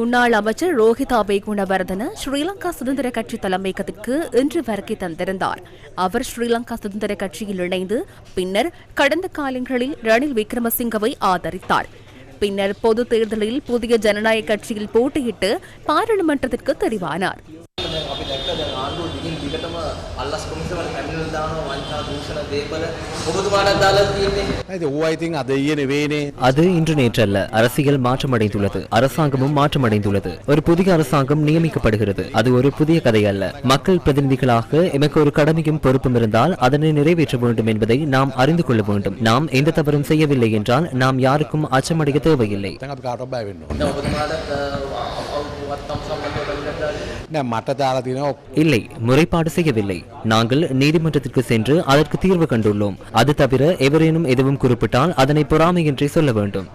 முன்னாள் அமைச்சர் ரோஹிதாபே குணவர்தன ஸ்ரீலங்கா சுதந்திர கட்சி தலைமையகத்திற்கு இன்று வருகை தந்திருந்தார். அவர் ஸ்ரீலங்கா சுதந்திர கட்சியில் இணைந்து பின்னர் கடந்த காலங்களில் ரணில் விக்ரமசிங்கவை ஆதரித்தார். பின்னர் பொது தேர்தலில் புதிய ஜனநாயக கட்சியில் போட்டியிட்டு பாராளுமன்றத்திற்கு தெரிவானார். දැන් ආණ්ඩුව දිගින් දිගටම අල්ලස් කොමිසමට පැමිණිලි දානවා වංචා දූෂණ දේපල ඔබතුමාටත් දාලා තියෙන්නේ அது ஓ ஐ திங்க் அதை ஈய வேணே அது இன்று நேற்றல்ல அரசியல் மாற்றமடைந்துள்ளது அரசாங்கமும் மாற்றமடைந்துள்ளது ஒரு புதிய அரசாங்கம் நியமிக்கப்படுகிறது அது ஒரு புதிய கதை அல்ல மக்கள் பிரதிநிதிகளாக எமக்கு ஒரு கடமையும் பொறுப்பும் இருந்தால் அதனை நிறைவேற்ற வேண்டும் என்பதை நாம் அறிந்து கொள்ள வேண்டும் நாம் எந்த தவறும் செய்யவில்லை என்றால் நாம் யாருக்கும் அச்சமடைய தேவையில்லை දැන් අපි කාටවත් බය වෙන්න ඕනේ දැන් ඔබතුමාටත් අවුවත්තම් සම්බන්ධව පැමිණිලා නෑ මට දාලා තියෙනවා இல்லை முறைப்பாடு செய்யவில்லை. நாங்கள் நீதிமன்றத்திற்கு சென்று அதற்கு தீர்வு கண்டுள்ளோம். அது தவிர எவரேனும் எதுவும் குறிப்பிட்டால் அதனை பொறாமையின்றி சொல்ல வேண்டும்.